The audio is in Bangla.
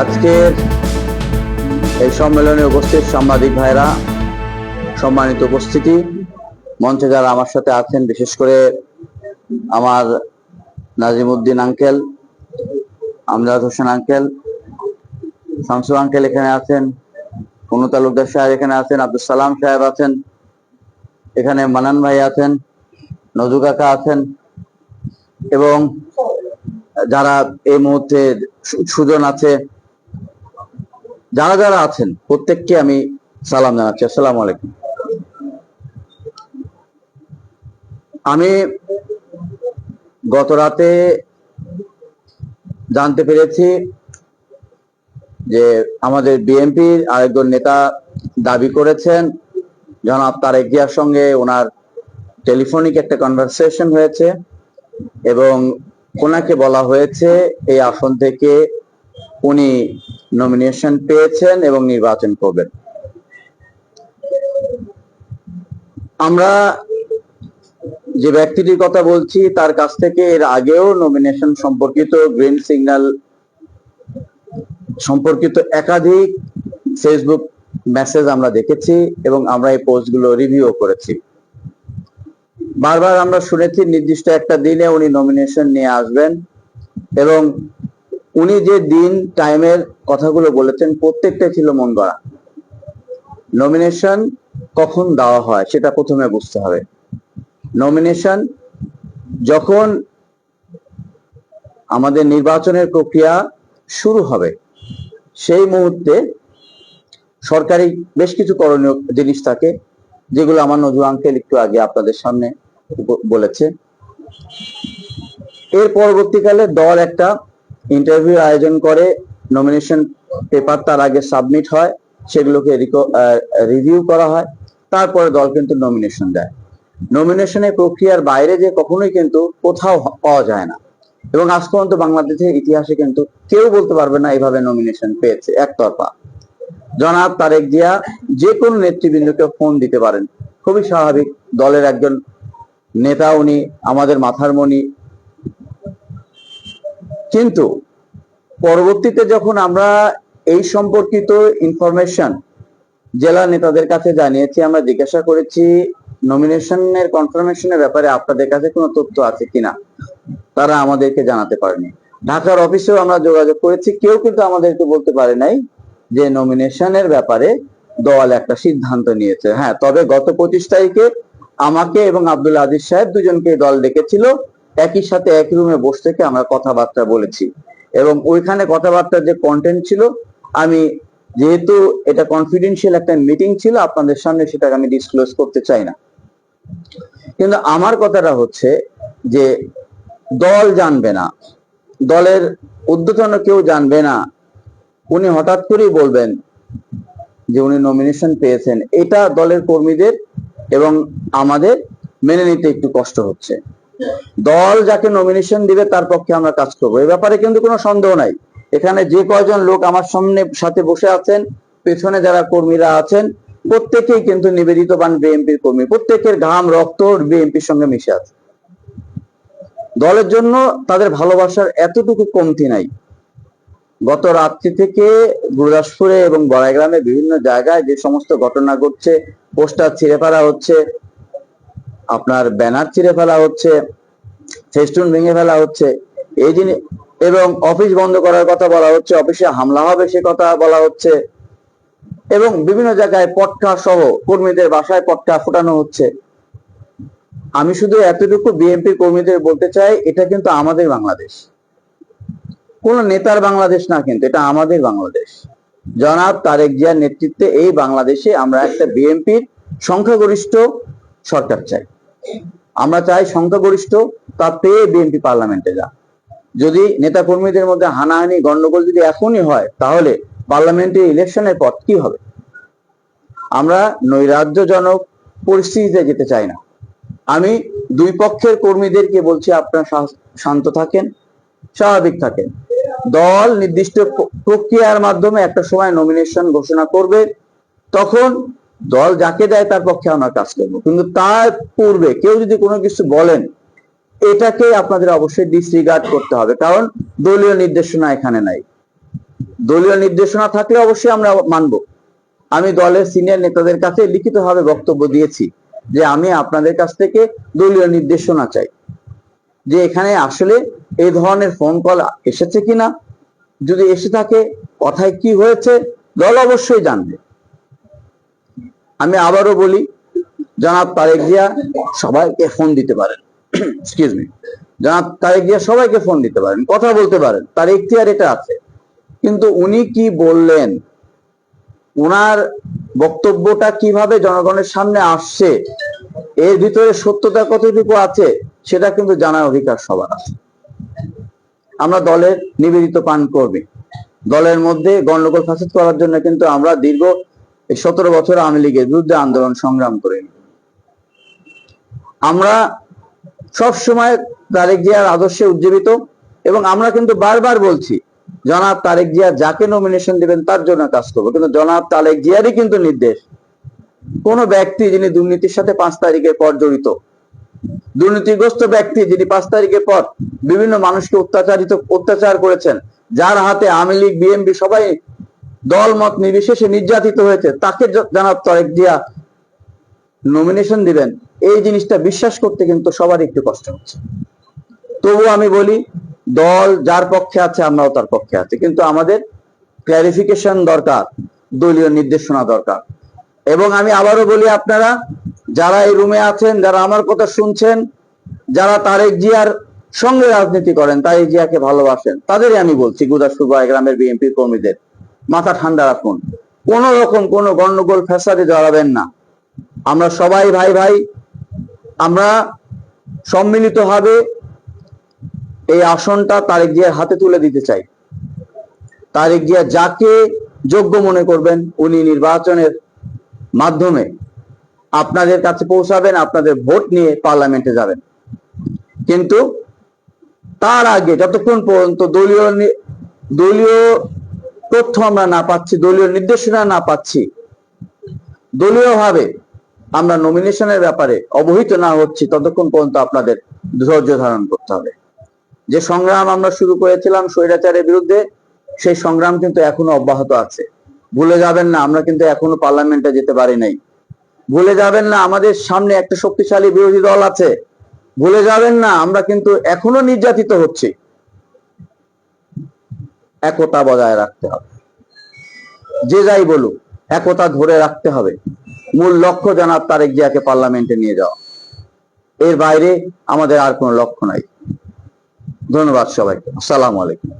আজকের এই সম্মেলনে উপস্থিত সাংবাদিক ভাইরা সম্মানিত উপস্থিতি। মঞ্চে যারা আমার সাথে আছেন, বিশেষ করে আমার Nazim Uddin uncle, Amjad Hossain uncle Shamsu uncle এখানে আছেন, কোনো তালুকদার সাহেব এখানে আছেন আব্দুল সালাম সাহেব আছেন, এখানে মানান ভাই আছেন, নজু কাকা আছেন এবং যারা এই মুহূর্তে সুজন আছে, যারা যারা আছেন, প্রত্যেককে আমি সালাম জানাচ্ছি। আসসালাম আলাইকুম। আমি গত রাতে জানতে পেরেছি যে আমাদের বিএনপির আরেকজন নেতা দাবি করেছেন, জনাব তারেক জিয়ার সঙ্গে ওনার টেলিফোনিক একটা কনভারসেশন হয়েছে এবং ওনাকে বলা হয়েছে এই আসন থেকে উনি নমিনেশন পেয়েছেন এবং নির্বাচন করবেন। আমরা যে ব্যক্তিটির কথা বলছি, তার কাছ থেকে এর আগেও নমিনেশন সম্পর্কিত গ্রিন সিগন্যাল সম্পর্কিত একাধিক ফেসবুক মেসেজ আমরা দেখেছি এবং আমরা এই পোস্টগুলো রিভিউ করেছি। বারবার আমরা শুনেছি, নির্দিষ্ট একটা দিনে উনি নমিনেশন নিয়ে আসবেন এবং উনি যে দিন টাইমের কথাগুলো বলেছেন প্রত্যেকটা ছিল মন গড়া নমিনেশন কখন দেওয়া হয় সেটা প্রথমে বুঝতে হবে। নমিনেশন যখন আমাদের নির্বাচনের প্রক্রিয়া শুরু হবে, সেই মুহূর্তে সরকারি বেশ কিছু করণীয় জিনিস থাকে, যেগুলো আমার নজু আঙ্কেল একটু আগে আপনাদের সামনে বলেছে। এর পরবর্তীকালে দল একটা ইন্টারভিউ আয়োজন করে নমিনেশন পেপার তার আগে সাবমিট হয়, সেগুলোকে রিভিউ করা হয়, তারপরে দল কিন্তু নমিনেশন দেয়। নমিনেশনের প্রক্রিয়ার বাইরে যে কখনোই কিন্তু কোথাও পাওয়া যায় না। এবং আজ পর্যন্ত বাংলাদেশের ইতিহাসে কিন্তু কেউ বলতে পারবে না এইভাবে নমিনেশন পেয়েছে একতরফা। জনাব তারেক জিয়া যে কোনো নেতৃবৃন্দকে ফোন দিতে পারেন। খুবই স্বাভাবিক, দলের একজন নেতা উনি, আমাদের মাথার মণি। কিন্তু পরবর্তীতে যখন আমরা এই সম্পর্কিত ইনফরমেশন জেলা নেতাদের কাছে জানিয়েছি, আমরা জিজ্ঞাসা করেছি নমিনেশনের কনফার্মেশনের ব্যাপারে আপনাদের কাছে কোনো তথ্য আছে কিনা? তারা আমাদেরকে জানাতে পারেনি। ঢাকার অফিসেও আমরা যোগাযোগ করেছি, কেউ কিন্তু আমাদেরকে বলতে পারে নাই যে নমিনেশনের ব্যাপারে দল একটা সিদ্ধান্ত নিয়েছে। হ্যাঁ তবে গত পঁচিশ তারিখে আমাকে এবং আব্দুল আজিজ সাহেব দুজনকে দল ডেকেছিল। একই সাথে এক রুমে বসে থেকে আমরা কথাবার্তা বলেছি। এবং ওইখানে কথাবার্তার যে কন্টেন্ট ছিল, আমি যেহেতু এটা কনফিডেন্সিয়াল একটা মিটিং ছিল, আপনাদের সামনে সেটাকে আমি ডিসক্লোজ করতে চাই না। কিন্তু আমার কথাটা হচ্ছে যে দল জানবে না। দলের ঊর্ধ্বতন কেউ জানবে না। উনি হঠাৎ করেই বলবেন যে উনি নমিনেশন পেয়েছেন। এটা দলের কর্মীদের এবং আমাদের মেনে নিতে একটু কষ্ট হচ্ছে। দল যাকে নমিনেশন দিবে তার পক্ষে আমরা কাজ করব। এ ব্যাপারে কিন্তু কোনো সন্দেহ নাই। এখানে যে কয়জন লোক আমার সামনে, সাথে বসে আছেন, পেছনে যারা কর্মীরা আছেন, প্রত্যেকেই কিন্তু নিবেদিতবান বিএনপির কর্মী। প্রত্যেকের ঘাম, রক্ত বিএনপির সঙ্গে মিশে আছে। দলের জন্য তাদের ভালোবাসার এতটুকু কমতি নাই। গত রাত্রি থেকে গুরদাসপুরে এবং বড়াইগ্রামে বিভিন্ন জায়গায় যে সমস্ত ঘটনা ঘটছে, পোস্টার ছিঁড়ে ফেলা হচ্ছে, আপনার ব্যানার ছিঁড়ে ফেলা হচ্ছে, ফেস্টুন ভেঙে ফেলা হচ্ছে, এই জিনিস এবং অফিস বন্ধ করার কথা বলা হচ্ছে, অফিসে হামলা হবে সে কথা বলা হচ্ছে, এবং বিভিন্ন জায়গায় পটকা সহ কর্মীদের বাসায় পটকা ফোটানো হচ্ছে। আমি শুধু এতটুকু বিএনপি কর্মীদের বলতে চাই, এটা কিন্তু আমাদের বাংলাদেশ। কোন নেতার বাংলাদেশ না কিন্তু, এটা আমাদের বাংলাদেশ। জনাব তারেক জিয়ার নেতৃত্বে এই বাংলাদেশে আমরা একটা বিএনপির সংখ্যাগরিষ্ঠ সরকার চাই। আমরা চাই সংখ্যাগরিষ্ঠ তা পেয়ে বিএনপি পার্লামেন্টে যা যদি নেতা কর্মীদের মধ্যে হানাহানি গন্ডগোল যদি এখনই হয়, তাহলে পার্লামেন্টে ইলেকশনের পর কি হবে? আমরা নৈরাজ্যজনক পরিস্থিতিতে যেতে চাই না। আমি দুই পক্ষের কর্মীদেরকে বলছি, আপনারা শান্ত থাকেন, স্বাভাবিক থাকেন। দল নির্দিষ্ট প্রক্রিয়ার মাধ্যমে একটা সময় নমিনেশন ঘোষণা করবে। তখন দল যাকে দেয় তার পক্ষে আমরা কাজ করব। কিন্তু তার পূর্বে কেউ যদি কোনো কিছু বলেন, এটাকে আপনাদের অবশ্যই ডিসরিগার্ড করতে হবে। কারণ দলীয় নির্দেশনা এখানে নাই। দলীয় নির্দেশনা থাকলে অবশ্যই আমরা মানব। আমি দলের সিনিয়র নেতাদের কাছে লিখিতভাবে বক্তব্য দিয়েছি যে আমি আপনাদের কাছ থেকে দলীয় নির্দেশনা চাই। যে এখানে আসলে এই ধরনের ফোন কল এসেছে কিনা? যদি এসে থাকে, কথায় কি হয়েছে, দল অবশ্যই জানবে। আমি আবারও বলি, জনাব তারেক জিয়া সবাইকে ফোন দিতে পারেন। এক্সকিউজ মি জনাব তারেক জিয়া সবাইকে ফোন দিতে পারেন, কথা বলতে পারেন, তার এখতিয়ার এটা আছে। কিন্তু উনি কি বললেন? ওনার বক্তব্যটা কীভাবে জনগণের সামনে আসছে? এর ভিতরে সত্যতা কতটুকু আছে, সেটা কিন্তু জানার অধিকার সবার আছে। আমরা দলের নিবেদিত পান কর্মী দলের মধ্যে গন্ডগোল ফাসাদ করার জন্য কিন্তু আমরা দীর্ঘ সতেরো বছর আওয়ামী লীগের বিরুদ্ধে আন্দোলন সংগ্রাম করি আমরা সব সময় তারেক জিয়ার আদর্শে উজ্জীবিত এবং আমরা কিন্তু বারবার বলছি, জনাব তারেক জিয়া যাকে নমিনেশন দিবেন তার জন্য কাজ করব। কিন্তু জনাব তারেক জিয়ারই কিন্তু নির্দেশ, কোন ব্যক্তি যিনি দুর্নীতির সাথে পাঁচ তারিখের পর জড়িত দুর্নীতিগ্রস্ত ব্যক্তি যিনি পাঁচ তারিখের পর বিভিন্ন মানুষকে অত্যাচারিত, অত্যাচার করেছেন, যার হাতে আওয়ামী লীগ, বিএনপি সবাই দল মত নির্বিশেষে নির্যাতিত হয়েছে, তাকে জনাব তারেক জিয়া নমিনেশন দিবেন। এই জিনিসটা বিশ্বাস করতে কিন্তু সবার একটু কষ্ট হচ্ছে। তবু আমি বলি, দল যার পক্ষে আছে, আমরাও তার পক্ষে আছি। কিন্তু আমাদের ক্লারিফিকেশন দরকার, দলীয় নির্দেশনা দরকার। এবং আমি আবারও বলি আপনারা, যারা এই রুমে আছেন, যারা আমার কথা শুনছেন, যারা তারেক জিয়ার সঙ্গে রাজনীতি করেন, তারেক জিয়াকে ভালোবাসেন, তাদেরই আমি বলছি, গুদাসপুর গ্রামের বিএনপি কর্মীদের, মাথা ঠান্ডা রাখুন। কোন রকম কোন গন্ডগোল ফ্যাসাদে জড়াবেন না। আমরা সবাই ভাই ভাই, আমরা সম্মিলিতভাবে এই আসনটা তারেক জিয়ার হাতে তুলে দিতে চাই। তারেক জিয়া যাকে যোগ্য মনে করবেন, উনি নির্বাচনের মাধ্যমে আপনাদের কাছে পৌঁছাবেন, আপনাদের ভোট নিয়ে পার্লামেন্টে যাবেন। কিন্তু তার আগে যতক্ষণ পর্যন্ত দলীয় দলীয় তথ্য আমরা না পাচ্ছি, দলীয় নির্দেশনা না পাচ্ছি, দলীয়ভাবে আমরা নমিনেশনের ব্যাপারে অবহিত না হচ্ছি, ততক্ষণ পর্যন্ত আপনাদের ধৈর্য ধারণ করতে হবে। যে সংগ্রাম আমরা শুরু করেছিলাম স্বৈরাচারের বিরুদ্ধে, সেই সংগ্রাম কিন্তু এখনও অব্যাহত আছে। ভুলে যাবেন না, আমরা কিন্তু এখনও পার্লামেন্টে যেতে পারি নাই। ভুলে যাবেন না, আমাদের সামনে একটা শক্তিশালী বিরোধী দল আছে। ভুলে যাবেন না, আমরা কিন্তু এখনও নির্যাতিত হচ্ছি। একতা বজায় রাখতে হবে। যে যাই বলুক, একতা ধরে রাখতে হবে। মূল লক্ষ্য জানাব তারেক জিয়াকে পার্লামেন্টে নিয়ে যাওয়া। এর বাইরে আমাদের আর কোনো লক্ষ্য নাই। ধন্যবাদ সবাইকে। আসসালামু আলাইকুম।